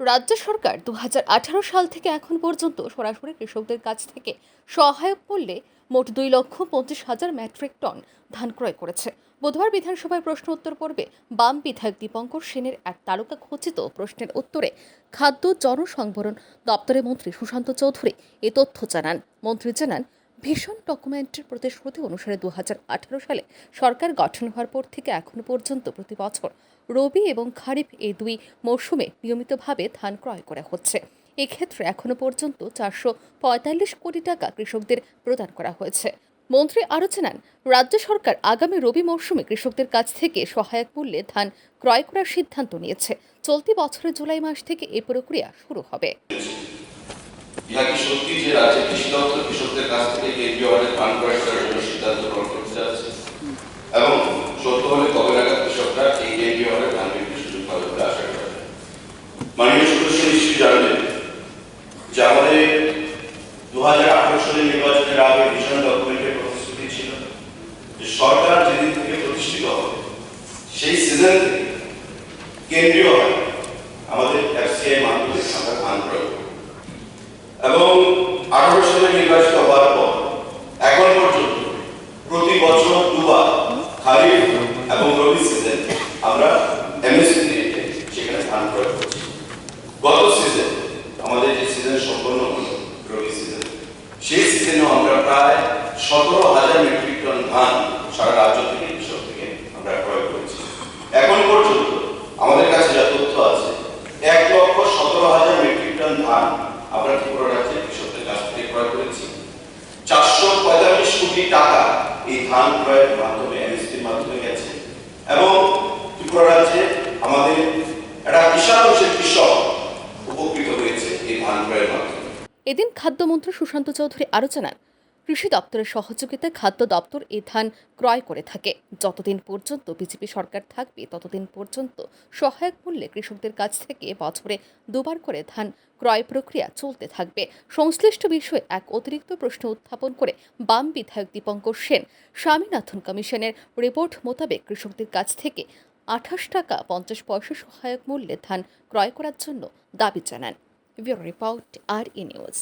রাজ্য সরকার দু হাজার আঠারো সাল থেকে এখন পর্যন্ত সরাসরি কৃষকদের কাছ থেকে সহায়ক মূল্যে মোট দুই লক্ষ পঁচিশ হাজার মেট্রিক টন ধান ক্রয় করেছে। বুধবার বিধানসভায় প্রশ্ন উত্তর পর্বে বাম বিধায়ক দীপঙ্কর সেনের এক তারকা খচিত প্রশ্নের উত্তরে খাদ্য জনসংবরণ দপ্তরের মন্ত্রী সুশান্ত চৌধুরী এ তথ্য জানান। মন্ত্রী জানান ভীষণ ডকুমেন্টের প্রতিশ্রুতি অনুসারে দু হাজার আঠারো সালে সরকার গঠন হওয়ার পর থেকে এখনও পর্যন্ত প্রতি বছর রবি এবং খারিফ এই দুই মরশুমে নিয়মিতভাবে ধান ক্রয় করা হচ্ছে। এক্ষেত্রে এখনও পর্যন্ত চারশো পঁয়তাল্লিশ কোটি টাকা কৃষকদের প্রদান করা হয়েছে। মন্ত্রী আরও জানান, রাজ্য সরকার আগামী রবি মরশুমে কৃষকদের কাছ থেকে সহায়ক মূল্যে ধান ক্রয় করার সিদ্ধান্ত নিয়েছে। চলতি বছরের জুলাই মাস থেকে এই প্রক্রিয়া শুরু হবে। ইহা সত্যি যে রাজ্যের কৃষি দপ্তর, কৃষকদের কাছ থেকে কেন্দ্রীয় অর্ডার ধান ক্রয় করার জন্য সিদ্ধান্ত গ্রহণ করতে যাচ্ছে। এবং সত্য হলে কবে নাগাদ কৃষকরা এই কেন্দ্রীয় অর্ডার ধান বিক্রির সুযোগ পাবে বলে আশা করা যায়। মাননীয় সদস্য নিশ্চয়ই জানবেন যে আমাদের দু হাজার আঠারো সালের নির্বাচনের আগে ভীষণ ডকুমেন্টের প্রতিশ্রুতি ছিল যে সরকার যেদিন থেকে প্রতিষ্ঠিত হবে, সেই সিজন থেকে কেন্দ্রীয় আমাদের এফসিআই মাধ্যমে আমরা ধান ক্রয় করব এবং আঠারো সালে নির্বাচিত হওয়ার পর, এখন পর্যন্ত প্রতি বছর দুবার খারিফ এবং রবি সিজন আমরা এমএসপি রেটে সেখানে ধান ক্রয় করছি। গত সিজন, আমাদের যে সিজন সম্পন্ন হলো, রবি সিজন, সেই সিজনেও আমরা প্রায় সতেরো হাজার মেট্রিক টন ধান সারা রাজ্য থেকে কৃষক থেকে আমরা ক্রয় করেছি। এখন পর্যন্ত আমাদের কাছে যা তথ্য আছে, এক লক্ষ সতেরো হাজার মেট্রিক টন ধান আমরা ত্রিপুরা রাজ্যের কৃষকদের কাছ থেকে ক্রয় করেছি চারশো পঁয়তাল্লিশ কোটি টাকা ক্রয়ের মাধ্যমে মাধ্যমে গেছে। এবং আমাদের একটা বিশাল অংশের কৃষক উপকৃত হয়েছে এই ধান ক্রয়ের মাধ্যমে। এদিন খাদ্যমন্ত্রী সুশান্ত চৌধুরী আরও জানান কৃষি দপ্তরের সহযোগিতায় খাদ্য দপ্তর এই ধান ক্রয় করে থাকে। যতদিন পর্যন্ত বিজেপি সরকার থাকবে, ততদিন পর্যন্ত সহায়ক মূল্যে কৃষকদের কাছ থেকে বছরে দুবার করে ধান ক্রয় প্রক্রিয়া চলতে থাকবে। সংশ্লিষ্ট বিষয়ে এক অতিরিক্ত প্রশ্ন উত্থাপন করে বাম বিধায়ক দীপঙ্কর সেন, স্বামীনাথন কমিশনের রিপোর্ট মোতাবেক কৃষকদের কাছ থেকে আঠাশ টাকা পঞ্চাশ পয়সা সহায়ক মূল্যে ধান ক্রয় করার জন্য দাবি জানান। রিপোর্ট, আর ই নিউজ।